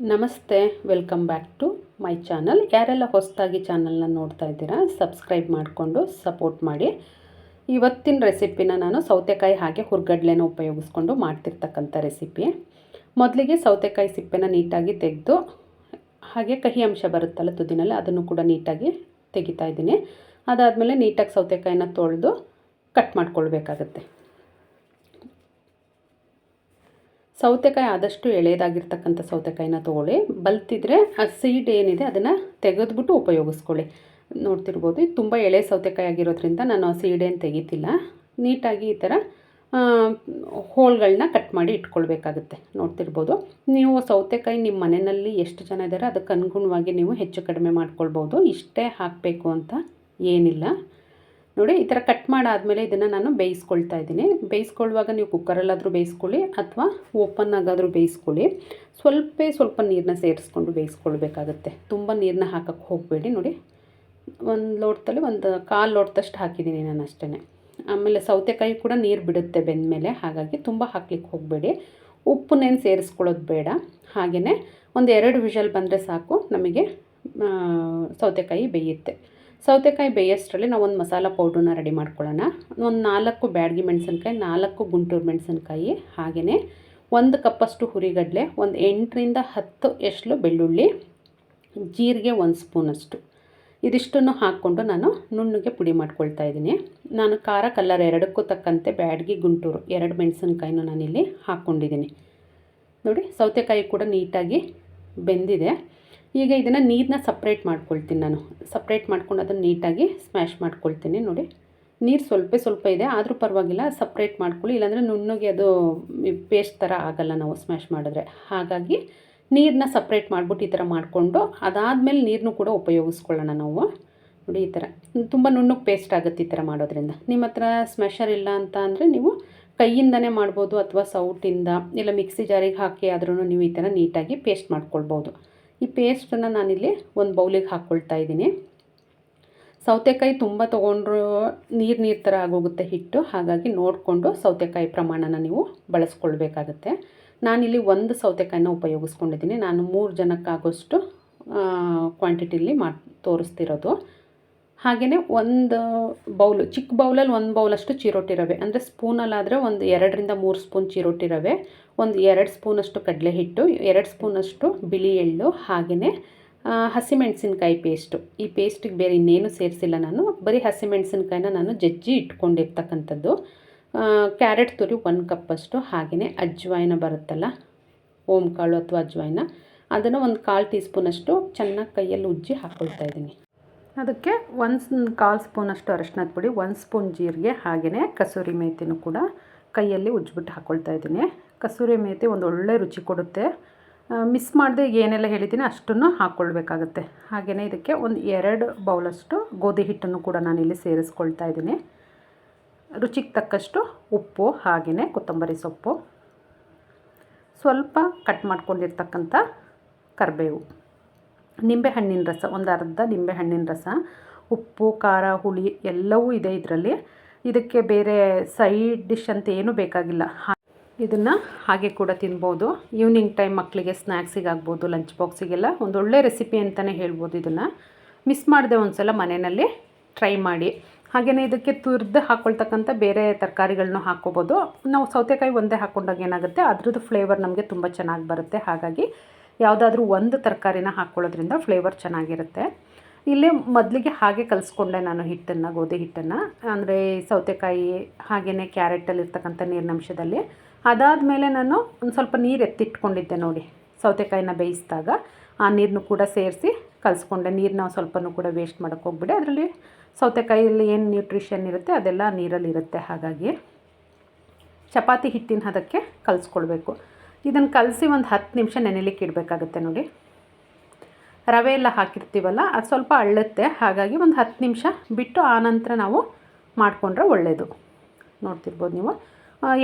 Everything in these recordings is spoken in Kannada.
ನಮಸ್ತೆ, welcome back to my channel. ಯಾರೆಲ್ಲ ಹೊಸದಾಗಿ ಚಾನಲ್ನ ನೋಡ್ತಾ ಇದ್ದೀರಾ, ಸಬ್ಸ್ಕ್ರೈಬ್ ಮಾಡಿಕೊಂಡು ಸಪೋರ್ಟ್ ಮಾಡಿ. ಇವತ್ತಿನ ರೆಸಿಪಿನ ನಾನು ಸೌತೆಕಾಯಿ ಹಾಗೆ ಹುರ್ಗಡ್ಲೆನ ಉಪಯೋಗಿಸ್ಕೊಂಡು ಮಾಡ್ತಿರ್ತಕ್ಕಂಥ ರೆಸಿಪಿ. ಮೊದಲಿಗೆ ಸೌತೆಕಾಯಿ ಸಿಪ್ಪೆನ ನೀಟಾಗಿ ತೆಗೆದು, ಹಾಗೆ ಕಹಿ ಅಂಶ ಬರುತ್ತಲ್ಲ ತುದಿನಲ್ಲಿ ಅದನ್ನು ಕೂಡ ನೀಟಾಗಿ ತೆಗಿತಾ ಇದ್ದೀನಿ. ಅದಾದಮೇಲೆ ನೀಟಾಗಿ ಸೌತೆಕಾಯಿನ ತೊಳೆದು ಕಟ್ ಮಾಡ್ಕೊಳ್ಬೇಕಾಗತ್ತೆ. ಸೌತೆಕಾಯಿ ಆದಷ್ಟು ಎಳೆಯದಾಗಿರ್ತಕ್ಕಂಥ ಸೌತೆಕಾಯಿನ ತೊಗೊಳ್ಳಿ. ಬಲ್ತಿದ್ರೆ ಆ ಸೀಡ್ ಏನಿದೆ ಅದನ್ನು ತೆಗೆದ್ಬಿಟ್ಟು ಉಪಯೋಗಿಸ್ಕೊಳ್ಳಿ. ನೋಡ್ತಿರ್ಬೋದು, ಇದು ತುಂಬ ಎಳೆ ಸೌತೆಕಾಯಿ ಆಗಿರೋದ್ರಿಂದ ನಾನು ಆ ಸೀಡೇನು ತೆಗಿತಿಲ್ಲ. ನೀಟಾಗಿ ಈ ಥರ ಹೋಳ್ಗಳನ್ನ ಕಟ್ ಮಾಡಿ ಇಟ್ಕೊಳ್ಬೇಕಾಗುತ್ತೆ. ನೋಡ್ತಿರ್ಬೋದು, ನೀವು ಸೌತೆಕಾಯಿ ನಿಮ್ಮ ಮನೆಯಲ್ಲಿ ಎಷ್ಟು ಜನ ಇದ್ದಾರೆ ಅದಕ್ಕೆ ಅನುಗುಣವಾಗಿ ನೀವು ಹೆಚ್ಚು ಕಡಿಮೆ ಮಾಡ್ಕೊಳ್ಬೋದು. ಇಷ್ಟೇ ಹಾಕಬೇಕು ಅಂತ ಏನಿಲ್ಲ. ನೋಡಿ, ಈ ಥರ ಕಟ್ ಮಾಡಾದಮೇಲೆ ಇದನ್ನು ನಾನು ಬೇಯಿಸ್ಕೊಳ್ತಾ ಇದ್ದೀನಿ. ಬೇಯಿಸ್ಕೊಳ್ಳುವಾಗ ನೀವು ಕುಕ್ಕರಲ್ಲಾದರೂ ಬೇಯಿಸ್ಕೊಳ್ಳಿ, ಅಥವಾ ಓಪನ್ ಆಗಾದರೂ ಬೇಯಿಸ್ಕೊಳ್ಳಿ. ಸ್ವಲ್ಪ ಸ್ವಲ್ಪ ನೀರನ್ನ ಸೇರಿಸ್ಕೊಂಡು ಬೇಯಿಸ್ಕೊಳ್ಬೇಕಾಗತ್ತೆ. ತುಂಬ ನೀರನ್ನ ಹಾಕಕ್ಕೆ ಹೋಗಬೇಡಿ, ನೋಡಿ. ಒಂದು ಲೋಟದಲ್ಲಿ ಒಂದು ಕಾಲು ಲೋಟದಷ್ಟು ಹಾಕಿದ್ದೀನಿ ನಾನು ಅಷ್ಟೇ ಆಮೇಲೆ ಸೌತೆಕಾಯಿ ಕೂಡ ನೀರು ಬಿಡುತ್ತೆ ಬೆಂದಮೇಲೆ, ಹಾಗಾಗಿ ತುಂಬ ಹಾಕ್ಲಿಕ್ಕೆ ಹೋಗಬೇಡಿ. ಉಪ್ಪನ್ನೇನು ಸೇರಿಸ್ಕೊಳ್ಳೋದು ಬೇಡ. ಹಾಗೆಯೇ ಒಂದು ಎರಡು ವಿಷಲ್ ಬಂದರೆ ಸಾಕು, ನಮಗೆ ಸೌತೆಕಾಯಿ ಬೇಯುತ್ತೆ. ಸೌತೆಕಾಯಿ ಬೇಯಷ್ಟರಲ್ಲಿ ನಾವು ಒಂದು ಮಸಾಲ ಪೌಡ್ರನ್ನ ರೆಡಿ ಮಾಡ್ಕೊಳ್ಳೋಣ. ಒಂದು ನಾಲ್ಕು ಬ್ಯಾಡಗಿ ಮೆಣಸಿನ್ಕಾಯಿ, ನಾಲ್ಕು ಗುಂಟೂರು ಮೆಣಸಿನ್ಕಾಯಿ ಹಾಗೆಯೇ ಒಂದು ಕಪ್ಪಷ್ಟು ಹುರಿಗಡಲೆ, ಒಂದು ಎಂಟರಿಂದ ಹತ್ತು ಎಷ್ಟಲು ಬೆಳ್ಳುಳ್ಳಿ, ಜೀರಿಗೆ ಒಂದು ಸ್ಪೂನಷ್ಟು. ಇದಿಷ್ಟನ್ನು ಹಾಕ್ಕೊಂಡು ನಾನು ನುಣ್ಣಗೆ ಪುಡಿ ಮಾಡ್ಕೊಳ್ತಾ ಇದ್ದೀನಿ. ನಾನು ಖಾರ ಕಲ್ಲರ್ ಎರಡಕ್ಕೂ ತಕ್ಕಂತೆ ಬ್ಯಾಡಗಿ ಗುಂಟೂರು ಎರಡು ಮೆಣಸಿನ್ಕಾಯಿನೂ ನಾನಿಲ್ಲಿ ಹಾಕ್ಕೊಂಡಿದ್ದೀನಿ. ನೋಡಿ, ಸೌತೆಕಾಯಿ ಕೂಡ ನೀಟಾಗಿ ಬೆಂದಿದೆ. ಈಗ ಇದನ್ನು ನೀರನ್ನ ಸಪ್ರೇಟ್ ಮಾಡ್ಕೊಳ್ತೀನಿ ನಾನು. ಸಪ್ರೇಟ್ ಮಾಡ್ಕೊಂಡು ಅದನ್ನು ನೀಟಾಗಿ ಸ್ಮ್ಯಾಶ್ ಮಾಡ್ಕೊಳ್ತೀನಿ ನೋಡಿ. ನೀರು ಸ್ವಲ್ಪ ಸ್ವಲ್ಪ ಇದೆ, ಆದರೂ ಪರವಾಗಿಲ್ಲ ಸಪ್ರೇಟ್ ಮಾಡ್ಕೊಳ್ಳಿ. ಇಲ್ಲಾಂದರೆ ನುಣ್ಣಗೆ ಅದು ಪೇಸ್ಟ್ ಥರ ಆಗಲ್ಲ ನಾವು ಸ್ಮ್ಯಾಶ್ ಮಾಡಿದ್ರೆ. ಹಾಗಾಗಿ ನೀರನ್ನ ಸಪ್ರೇಟ್ ಮಾಡಿಬಿಟ್ಟು ಈ ಥರ ಮಾಡಿಕೊಂಡು ಅದಾದಮೇಲೆ ನೀರನ್ನು ಕೂಡ ಉಪಯೋಗಿಸ್ಕೊಳ್ಳೋಣ ನಾವು. ನೋಡಿ ಈ ಥರ ತುಂಬ ನುಣ್ಣಗೆ ಪೇಸ್ಟ್ ಆಗುತ್ತೆ ಈ ಥರ ಮಾಡೋದ್ರಿಂದ. ನಿಮ್ಮ ಹತ್ರ ಸ್ಮ್ಯಾಶರ್ ಇಲ್ಲ ಅಂತ ಅಂದರೆ ನೀವು ಕೈಯಿಂದನೇ ಮಾಡ್ಬೋದು ಅಥವಾ ಸೌಟಿಂದ, ಇಲ್ಲ ಮಿಕ್ಸಿ ಜಾರಿಗೆ ಹಾಕಿ ಆದ್ರೂ ನೀವು ಈ ಥರ ನೀಟಾಗಿ ಪೇಸ್ಟ್ ಮಾಡ್ಕೊಳ್ಬೋದು. ಈ ಪೇಸ್ಟನ್ನು ನಾನಿಲ್ಲಿ ಒಂದು ಬೌಲಿಗೆ ಹಾಕ್ಕೊಳ್ತಾ ಇದ್ದೀನಿ. ಸೌತೆಕಾಯಿ ತುಂಬ ತೊಗೊಂಡ್ರು ನೀರು ನೀರು ಥರ ಆಗೋಗುತ್ತೆ ಹಿಟ್ಟು. ಹಾಗಾಗಿ ನೋಡಿಕೊಂಡು ಸೌತೆಕಾಯಿ ಪ್ರಮಾಣನ ನೀವು ಬಳಸ್ಕೊಳ್ಬೇಕಾಗತ್ತೆ. ನಾನಿಲ್ಲಿ ಒಂದು ಸೌತೆಕಾಯಿನ ಉಪಯೋಗಿಸ್ಕೊಂಡಿದ್ದೀನಿ. ನಾನು ಮೂರು ಜನಕ್ಕಾಗೋಷ್ಟು ಕ್ವಾಂಟಿಟಿಲಿ ಮಾಡಿ, ತೋರಿಸ್ತಿರೋದು. ಹಾಗೆಯೇ ಒಂದು ಬೌಲು, ಚಿಕ್ಕ ಬೌಲಲ್ಲಿ ಒಂದು ಬೌಲಷ್ಟು ಚಿರೋಟಿ ರವೆ, ಅಂದರೆ ಸ್ಪೂನಲ್ಲಾದರೆ ಒಂದು ಎರಡರಿಂದ ಮೂರು ಸ್ಪೂನ್ ಚಿರೋಟಿ ರವೆ, ಒಂದು ಎರಡು ಸ್ಪೂನಷ್ಟು ಕಡಲೆ ಹಿಟ್ಟು ಎರಡು ಸ್ಪೂನಷ್ಟು ಬಿಳಿ ಎಳ್ಳು ಹಾಗೆಯೇ ಹಸಿಮೆಣಸಿನ್ಕಾಯಿ ಪೇಸ್ಟು. ಈ ಪೇಸ್ಟಿಗೆ ಬೇರೆ ಇನ್ನೇನು ಸೇರಿಸಿಲ್ಲ ನಾನು. ಬರೀ ಹಸಿಮೆಣಸಿನ್ಕಾಯಿನ ನಾನು ಜಜ್ಜಿ ಇಟ್ಕೊಂಡಿರ್ತಕ್ಕಂಥದ್ದು. ಕ್ಯಾರೆಟ್ ತುರಿ ಒಂದು ಕಪ್ಪಷ್ಟು ಹಾಗೆಯೇ ಅಜ್ವಾಯಿನ ಬರುತ್ತಲ್ಲ, ಓಂಕಾಳು ಅಥವಾ ಅಜ್ವಾಯಿನ, ಅದನ್ನು ಒಂದು ಕಾಲು ಟೀ ಸ್ಪೂನಷ್ಟು ಚೆನ್ನಾಗಿ ಕೈಯಲ್ಲಿ ಉಜ್ಜಿ ಹಾಕ್ಕೊಳ್ತಾ ಇದ್ದೀನಿ. ಅದಕ್ಕೆ ಒಂದು ಕಾಲು ಸ್ಪೂನಷ್ಟು ಅರಶಿನದ ಪುಡಿ ಒಂದು ಸ್ಪೂನ್ ಜೀರಿಗೆ ಹಾಗೆಯೇ ಕಸೂರಿ ಮೇಥಿನೂ ಕೂಡ ಕೈಯಲ್ಲಿ ಉಜ್ಜಿಬಿಟ್ಟು ಹಾಕ್ಕೊಳ್ತಾ ಇದ್ದೀನಿ. ಕಸೂರಿ ಮೇಥಿ ಒಂದು ಒಳ್ಳೆ ರುಚಿ ಕೊಡುತ್ತೆ. ಮಿಸ್ ಮಾಡದೆ ಏನೆಲ್ಲ ಹೇಳಿದ್ದೀನಿ ಅಷ್ಟನ್ನು ಹಾಕ್ಕೊಳ್ಬೇಕಾಗತ್ತೆ ಹಾಗೆಯೇ ಇದಕ್ಕೆ ಒಂದು ಎರಡು ಬೌಲಷ್ಟು ಗೋಧಿ ಹಿಟ್ಟನ್ನು ಕೂಡ ನಾನಿಲ್ಲಿ ಸೇರಿಸ್ಕೊಳ್ತಾ ಇದ್ದೀನಿ. ರುಚಿಗೆ ತಕ್ಕಷ್ಟು ಉಪ್ಪು ಹಾಗೆಯೇ ಕೊತ್ತಂಬರಿ ಸೊಪ್ಪು. ಸ್ವಲ್ಪ ಕಟ್ ಮಾಡ್ಕೊಂಡಿರ್ತಕ್ಕಂಥ ಕರಿಬೇವು. ನಿಂಬೆಹಣ್ಣಿನ ರಸ, ಒಂದು ಅರ್ಧ ನಿಂಬೆಹಣ್ಣಿನ ರಸ, ಉಪ್ಪು, ಖಾರ, ಹುಳಿ ಎಲ್ಲವೂ ಇದೆ ಇದರಲ್ಲಿ. ಇದಕ್ಕೆ ಬೇರೆ ಸೈಡ್ ಡಿಶ್ ಅಂತ ಏನೂ ಬೇಕಾಗಿಲ್ಲ. ಇದನ್ನು ಹಾಗೆ ಕೂಡ ತಿನ್ಬೋದು. ಈವ್ನಿಂಗ್ ಟೈಮ್ ಮಕ್ಕಳಿಗೆ ಸ್ನ್ಯಾಕ್ಸಿಗೆ ಆಗ್ಬೋದು, ಲಂಚ್ ಬಾಕ್ಸಿಗೆಲ್ಲ. ಒಂದು ಒಳ್ಳೆ ರೆಸಿಪಿ ಅಂತಲೇ ಹೇಳ್ಬೋದು ಇದನ್ನು. ಮಿಸ್ ಮಾಡಿದೆ ಒಂದು ಸಲ ಮನೆಯಲ್ಲಿ ಟ್ರೈ ಮಾಡಿ. ಹಾಗೆಯೇ ಇದಕ್ಕೆ ತುರ್ದು ಹಾಕ್ಕೊಳ್ತಕ್ಕಂಥ ಬೇರೆ ತರಕಾರಿಗಳನ್ನೂ ಹಾಕ್ಕೋಬೋದು. ನಾವು ಸೌತೆಕಾಯಿ ಒಂದೇ ಹಾಕ್ಕೊಂಡಾಗ ಏನಾಗುತ್ತೆ, ಅದ್ರದ್ದು ಫ್ಲೇವರ್ ನಮಗೆ ತುಂಬ ಚೆನ್ನಾಗಿ ಬರುತ್ತೆ. ಹಾಗಾಗಿ ಯಾವುದಾದ್ರೂ ಒಂದು ತರಕಾರಿನ ಹಾಕ್ಕೊಳ್ಳೋದ್ರಿಂದ ಫ್ಲೇವರ್ ಚೆನ್ನಾಗಿರುತ್ತೆ. ಇಲ್ಲೇ ಮೊದಲಿಗೆ ಹಾಗೆ ಕಲಿಸ್ಕೊಂಡೆ ನಾನು ಹಿಟ್ಟನ್ನು, ಗೋಧಿ ಹಿಟ್ಟನ್ನು. ಅಂದರೆ ಸೌತೆಕಾಯಿ ಹಾಗೆಯೇ ಕ್ಯಾರೆಟಲ್ಲಿರ್ತಕ್ಕಂಥ ನೀರಿನಂಶದಲ್ಲಿ. ಅದಾದ ಮೇಲೆ ನಾನು ಒಂದು ಸ್ವಲ್ಪ ನೀರು ಎತ್ತಿಟ್ಕೊಂಡಿದ್ದೆ ನೋಡಿ, ಸೌತೆಕಾಯಿನ ಬೇಯಿಸಿದಾಗ. ಆ ನೀರನ್ನು ಕೂಡ ಸೇರಿಸಿ ಕಲಿಸ್ಕೊಂಡೆ. ನೀರನ್ನ ಸ್ವಲ್ಪನೂ ಕೂಡ ವೇಸ್ಟ್ ಮಾಡೋಕ್ಕೆ ಹೋಗ್ಬಿಡಿ. ಅದರಲ್ಲಿ ಸೌತೆಕಾಯಿಯಲ್ಲಿ ಏನು ನ್ಯೂಟ್ರಿಷನ್ ಇರುತ್ತೆ ಅದೆಲ್ಲ ನೀರಲ್ಲಿ ಇರುತ್ತೆ ಹಾಗಾಗಿ. ಚಪಾತಿ ಹಿಟ್ಟಿನ ಹದಕ್ಕೆ ಕಲಿಸ್ಕೊಳ್ಬೇಕು. ಇದನ್ನು ಕಲಸಿ ಒಂದು ಹತ್ತು ನಿಮಿಷ ನೆನೆಲಿಕ್ಕೆ ಇಡಬೇಕಾಗುತ್ತೆ ನೋಡಿ. ರವೆ ಎಲ್ಲ ಹಾಕಿರ್ತೀವಲ್ಲ, ಅದು ಸ್ವಲ್ಪ ಅಳ್ಳುತ್ತೆ. ಹಾಗಾಗಿ ಒಂದು ಹತ್ತು ನಿಮಿಷ ಬಿಟ್ಟು ಆನಂತರ ನಾವು ಮಾಡಿಕೊಂಡ್ರೆ ಒಳ್ಳೆಯದು ನೋಡ್ತಿರ್ಬೋದು ನೀವು.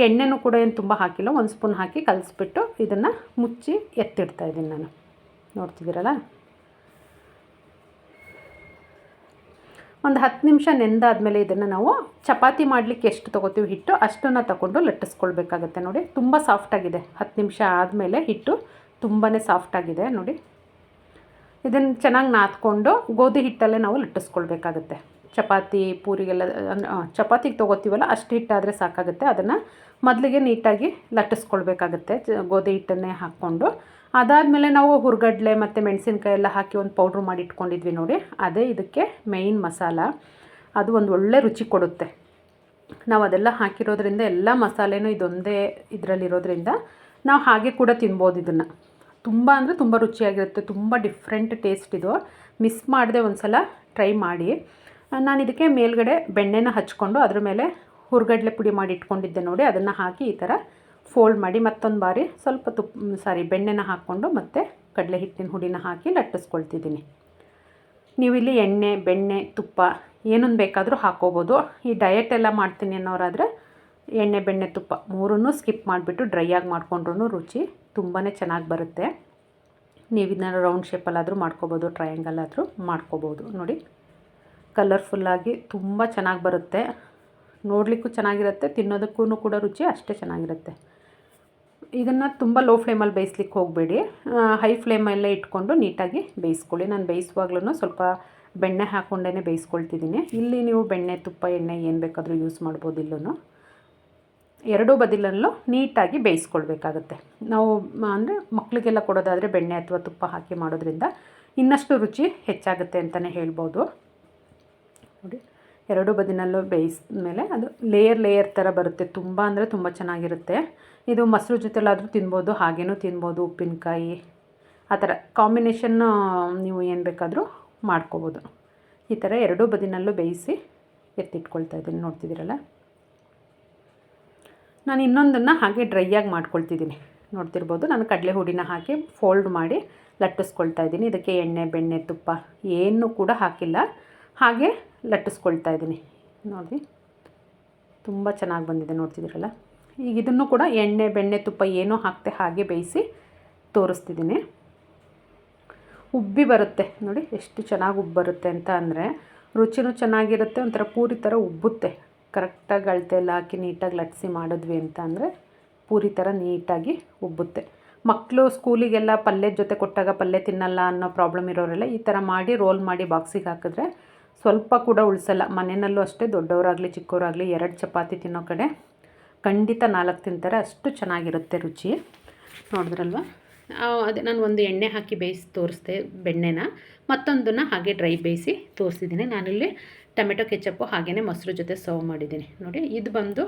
ಎಣ್ಣೆನೂ ಕೂಡ ಏನು ತುಂಬ ಹಾಕಿಲ್ಲ, ಒಂದು ಸ್ಪೂನ್ ಹಾಕಿ ಕಲಸಿಬಿಟ್ಟು ಇದನ್ನು ಮುಚ್ಚಿ ಎತ್ತಿಡ್ತಾ ಇದ್ದೀನಿ ನಾನು. ನೋಡ್ತಿದ್ದೀರಲ್ಲ? ಒಂದು ಹತ್ತು ನಿಮಿಷ ನೆಂದಾದಮೇಲೆ ಇದನ್ನು ನಾವು ಚಪಾತಿ ಮಾಡಲಿಕ್ಕೆ ಎಷ್ಟು ತೊಗೋತೀವಿ ಹಿಟ್ಟು ಅಷ್ಟನ್ನು ತಗೊಂಡು ಲಟ್ಟಿಸ್ಕೊಳ್ಬೇಕಾಗತ್ತೆ ನೋಡಿ. ತುಂಬ ಸಾಫ್ಟಾಗಿದೆ ಹತ್ತು ನಿಮಿಷ ಆದಮೇಲೆ ಹಿಟ್ಟು ತುಂಬಾ ಸಾಫ್ಟಾಗಿದೆ ನೋಡಿ. ಇದನ್ನು ಚೆನ್ನಾಗಿ ನಾದ್ಕೊಂಡು ಗೋಧಿ ಹಿಟ್ಟಲ್ಲೇ ನಾವು ಲಟ್ಟಿಸ್ಕೊಳ್ಬೇಕಾಗತ್ತೆ. ಚಪಾತಿ ಪೂರಿಗೆಲ್ಲ ಚಪಾತಿಗೆ ತೊಗೋತೀವಲ್ಲ ಅಷ್ಟು ಹಿಟ್ಟಾದರೆ ಸಾಕಾಗುತ್ತೆ. ಅದನ್ನು ಮೊದಲಿಗೆ ನೀಟಾಗಿ ಲಟ್ಟಿಸ್ಕೊಳ್ಬೇಕಾಗತ್ತೆ. ಗೋಧಿ ಹಿಟ್ಟನ್ನೇ ಹಾಕ್ಕೊಂಡು ಅದಾದಮೇಲೆ ನಾವು ಹುರ್ಗಡ್ಲೆ ಮತ್ತು ಮೆಣಸಿನ್ಕಾಯಿ ಎಲ್ಲ ಹಾಕಿ ಒಂದು ಪೌಡ್ರ್ ಮಾಡಿ ಇಟ್ಕೊಂಡಿದ್ವಿ ನೋಡಿ. ಅದೇ ಇದಕ್ಕೆ ಮೇಯ್ನ್ ಮಸಾಲ. ಅದು ಒಂದು ಒಳ್ಳೆ ರುಚಿ ಕೊಡುತ್ತೆ. ನಾವು ಅದೆಲ್ಲ ಹಾಕಿರೋದ್ರಿಂದ ಎಲ್ಲ ಮಸಾಲೆನೂ ಇದೊಂದೇ ಇದರಲ್ಲಿರೋದ್ರಿಂದ ನಾವು ಹಾಗೆ ಕೂಡ ತಿನ್ಬೋದು ಇದನ್ನು. ತುಂಬ ಅಂದರೆ ತುಂಬ ರುಚಿಯಾಗಿರುತ್ತೆ. ತುಂಬ ಡಿಫ್ರೆಂಟ್ ಟೇಸ್ಟ್ ಇದು. ಮಿಸ್ ಮಾಡದೆ ಒಂದು ಸಲ ಟ್ರೈ ಮಾಡಿ. ನಾನು ಇದಕ್ಕೆ ಮೇಲ್ಗಡೆ ಬೆಣ್ಣೆನ ಹಚ್ಕೊಂಡು ಅದ್ರ ಮೇಲೆ ಹುರ್ಗಡ್ಲೆ ಪುಡಿ ಮಾಡಿ ಇಟ್ಕೊಂಡಿದ್ದೆ ನೋಡಿ. ಅದನ್ನು ಹಾಕಿ ಈ ಥರ ಫೋಲ್ಡ್ ಮಾಡಿ ಮತ್ತೊಂದು ಬಾರಿ ಸ್ವಲ್ಪ ತುಪ್ಪ ಸಾರಿ ಬೆಣ್ಣೆನ ಹಾಕ್ಕೊಂಡು ಮತ್ತೆ ಕಡಲೆ ಹಿಟ್ಟಿನ ಹುಡಿನ ಹಾಕಿ ಲಟ್ಟಿಸ್ಕೊಳ್ತಿದ್ದೀನಿ. ನೀವು ಇಲ್ಲಿ ಎಣ್ಣೆ, ಬೆಣ್ಣೆ, ತುಪ್ಪ ಏನನ್ನು ಬೇಕಾದರೂ ಹಾಕೋಬೋದು. ಈ ಡಯಟ್ ಎಲ್ಲ ಮಾಡ್ತೀನಿ ಅನ್ನೋರಾದರೆ ಎಣ್ಣೆ, ಬೆಣ್ಣೆ, ತುಪ್ಪ ಮೂರನ್ನೂ ಸ್ಕಿಪ್ ಮಾಡಿಬಿಟ್ಟು ಡ್ರೈ ಆಗಿ ಮಾಡ್ಕೊಂಡ್ರೂ ರುಚಿ ತುಂಬಾ ಚೆನ್ನಾಗಿ ಬರುತ್ತೆ. ನೀವು ಇದನ್ನ ರೌಂಡ್ ಶೇಪಲ್ಲಾದರೂ ಮಾಡ್ಕೋಬೋದು ಟ್ರಯಾಂಗಲ್ ಆದರೂ ಮಾಡ್ಕೋಬೋದು. ನೋಡಿ ಕಲರ್ಫುಲ್ಲಾಗಿ ತುಂಬ ಚೆನ್ನಾಗಿ ಬರುತ್ತೆ. ನೋಡಲಿಕ್ಕೂ ಚೆನ್ನಾಗಿರುತ್ತೆ ತಿನ್ನೋದಕ್ಕೂ ಕೂಡ ರುಚಿ ಅಷ್ಟೇ ಚೆನ್ನಾಗಿರುತ್ತೆ. ಇದನ್ನು ತುಂಬ ಲೋ ಫ್ಲೇಮಲ್ಲಿ ಬೇಯಿಸ್ಲಿಕ್ಕೆ ಹೋಗಬೇಡಿ. ಹೈ ಫ್ಲೇಮಲ್ಲೇ ಇಟ್ಕೊಂಡು ನೀಟಾಗಿ ಬೇಯಿಸ್ಕೊಳ್ಳಿ. ನಾನು ಬೇಯಿಸುವಾಗ್ಲೂ ಸ್ವಲ್ಪ ಬೆಣ್ಣೆ ಹಾಕ್ಕೊಂಡೇ ಬೇಯಿಸ್ಕೊಳ್ತಿದ್ದೀನಿ. ಇಲ್ಲಿ ನೀವು ಬೆಣ್ಣೆ, ತುಪ್ಪ, ಎಣ್ಣೆ ಏನು ಬೇಕಾದರೂ ಯೂಸ್ ಮಾಡ್ಬೋದು ಇಲ್ಲೂ ಎರಡೂ ಬದಿಲಲ್ಲೂ ನೀಟಾಗಿ ಬೇಯಿಸ್ಕೊಳ್ಬೇಕಾಗತ್ತೆ. ನಾವು, ಅಂದರೆ ಮಕ್ಕಳಿಗೆಲ್ಲ ಕೊಡೋದಾದರೆ ಬೆಣ್ಣೆ ಅಥವಾ ತುಪ್ಪ ಹಾಕಿ ಮಾಡೋದ್ರಿಂದ ಇನ್ನಷ್ಟು ರುಚಿ ಹೆಚ್ಚಾಗುತ್ತೆ ಅಂತಲೇ ಹೇಳ್ಬೋದು. ನೋಡಿ. ಎರಡು ಬದಿನಲ್ಲೂ ಬೇಯಿಸಿದ್ಮೇಲೆ ಅದು ಲೇಯರ್ ಲೇಯರ್ ಥರ ಬರುತ್ತೆ. ತುಂಬ ಅಂದರೆ ತುಂಬ ಚೆನ್ನಾಗಿರುತ್ತೆ. ಇದು ಮೊಸರು ಜೊತೆಲಾದರೂ ತಿನ್ಬೋದು, ಹಾಗೇನೂ ತಿನ್ಬೋದು, ಉಪ್ಪಿನಕಾಯಿ, ಆ ಥರ ಕಾಂಬಿನೇಷನ್ನು ನೀವು ಏನು ಬೇಕಾದರೂ ಮಾಡ್ಕೋಬೋದು. ಈ ಥರ ಎರಡೂ ಬದಿನಲ್ಲೂ ಬೇಯಿಸಿ ಎತ್ತಿಟ್ಕೊಳ್ತಾ ಇದ್ದೀನಿ. ನೋಡ್ತಿದ್ದೀರಲ್ಲ? ನಾನು ಇನ್ನೊಂದನ್ನು ಹಾಗೆ ಡ್ರೈಯಾಗಿ ಮಾಡ್ಕೊಳ್ತಿದ್ದೀನಿ. ನೋಡ್ತಿರ್ಬೋದು, ನಾನು ಕಡಲೆ ಹುಡಿನ ಹಾಕಿ ಫೋಲ್ಡ್ ಮಾಡಿ ಲಟ್ಟಿಸ್ಕೊಳ್ತಾ ಇದ್ದೀನಿ. ಇದಕ್ಕೆ ಎಣ್ಣೆ, ಬೆಣ್ಣೆ, ತುಪ್ಪ ಏನೂ ಕೂಡ ಹಾಕಿಲ್ಲ. ಹಾಗೆ ಲಟ್ಟಿಸ್ಕೊಳ್ತಾ ಇದ್ದೀನಿ. ನೋಡಿ, ತುಂಬ ಚೆನ್ನಾಗಿ ಬಂದಿದೆ ನೋಡ್ತಿದ್ದೀರಲ್ಲ? ಈಗ ಇದನ್ನು ಕೂಡ ಎಣ್ಣೆ, ಬೆಣ್ಣೆ, ತುಪ್ಪ ಏನೋ ಹಾಕ್ತೆ ಹಾಗೆ ಬೇಯಿಸಿ ತೋರಿಸ್ತಿದ್ದೀನಿ. ಉಬ್ಬಿ ಬರುತ್ತೆ. ನೋಡಿ, ಎಷ್ಟು ಚೆನ್ನಾಗಿ ಉಬ್ಬು ಬರುತ್ತೆ ಅಂತ ಅಂದರೆ, ರುಚಿನೂ ಚೆನ್ನಾಗಿರುತ್ತೆ, ಒಂಥರ ಪೂರಿ ಥರ ಉಬ್ಬುತ್ತೆ. ಕರೆಕ್ಟಾಗಿ ಅಳತೆ ಎಲ್ಲ ಹಾಕಿ ನೀಟಾಗಿ ಲಟ್ಟಿಸಿ ಮಾಡಿದ್ವಿ ಅಂತ ಅಂದರೆ, ಪೂರಿ ಥರ ನೀಟಾಗಿ ಉಬ್ಬುತ್ತೆ. ಮಕ್ಕಳು ಸ್ಕೂಲಿಗೆಲ್ಲ ಪಲ್ಯದ ಜೊತೆ ಕೊಟ್ಟಾಗ ಪಲ್ಯ ತಿನ್ನಲ್ಲ ಅನ್ನೋ ಪ್ರಾಬ್ಲಮ್ ಇರೋರೆಲ್ಲ ಈ ಥರ ಮಾಡಿ ರೋಲ್ ಮಾಡಿ ಬಾಕ್ಸಿಗೆ ಹಾಕಿದ್ರೆ ಸ್ವಲ್ಪ ಕೂಡ ಉಳಿಸಲ್ಲ. ಮನೆಯಲ್ಲೂ ಅಷ್ಟೇ ದೊಡ್ಡವರಾಗಲಿ, ಚಿಕ್ಕವರಾಗಲಿ ಎರಡು ಚಪಾತಿ ತಿನ್ನೋ ಕಡೆ ಖಂಡಿತ ನಾಲ್ಕು ತಿಂತಾರೆ. ಅಷ್ಟು ಚೆನ್ನಾಗಿರುತ್ತೆ ರುಚಿ. ನೋಡಿದ್ರಲ್ವ? ಅದೇ ನಾನು ಒಂದು ಎಣ್ಣೆ ಹಾಕಿ ಬೇಯಿಸಿ ತೋರಿಸ್ದೆ, ಬೆಣ್ಣೆನ. ಮತ್ತೊಂದನ್ನು ಹಾಗೆ ಡ್ರೈ ಬೇಯಿಸಿ ತೋರಿಸಿದ್ದೀನಿ. ನಾನಿಲ್ಲಿ ಟೊಮೆಟೊ, ಕೆಚಪ್ಪು ಹಾಗೆಯೇ ಮೊಸರು ಜೊತೆ ಸರ್ವ್ ಮಾಡಿದ್ದೀನಿ. ನೋಡಿ, ಇದು ಬಂದು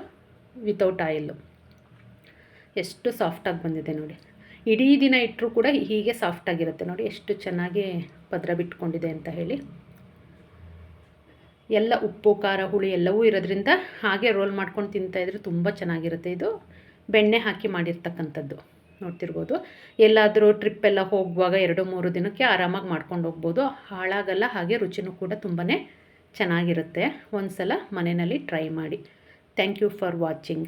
ವಿತೌಟ್ ಆಯಿಲ್ಲು ಎಷ್ಟು ಸಾಫ್ಟಾಗಿ ಬಂದಿದೆ ನೋಡಿ. ಇಡೀ ದಿನ ಇಟ್ಟರೂ ಕೂಡ ಹೀಗೆ ಸಾಫ್ಟಾಗಿರುತ್ತೆ ನೋಡಿ. ಎಷ್ಟು ಚೆನ್ನಾಗಿ ಪದ್ರ ಬಿಟ್ಕೊಂಡಿದೆ ಅಂತ ಹೇಳಿ. ಎಲ್ಲ ಉಪ್ಪು, ಖಾರ, ಹುಳಿ ಎಲ್ಲವೂ ಇರೋದ್ರಿಂದ ಹಾಗೆ ರೋಲ್ ಮಾಡ್ಕೊಂಡು ತಿಂತಾಯಿದ್ರೆ ತುಂಬ ಚೆನ್ನಾಗಿರುತ್ತೆ ಇದು. ಬೆಣ್ಣೆ ಹಾಕಿ ಮಾಡಿರ್ತಕ್ಕಂಥದ್ದು. ನೋಡ್ತಿರ್ಬೋದು. ಎಲ್ಲಾದರೂ ಟ್ರಿಪ್ ಎಲ್ಲ ಹೋಗುವಾಗ ಎರಡು, ಮೂರು ದಿನಕ್ಕೆ ಆರಾಮಾಗಿ ಮಾಡ್ಕೊಂಡು ಹೋಗ್ಬೋದು. ಹಾಳಾಗಲ್ಲ, ಹಾಗೆ ರುಚಿನೂ ಕೂಡ ತುಂಬಾ ಚೆನ್ನಾಗಿರುತ್ತೆ. ಒಂದು ಸಲ ಮನೆಯಲ್ಲಿ ಟ್ರೈ ಮಾಡಿ. Thank you for watching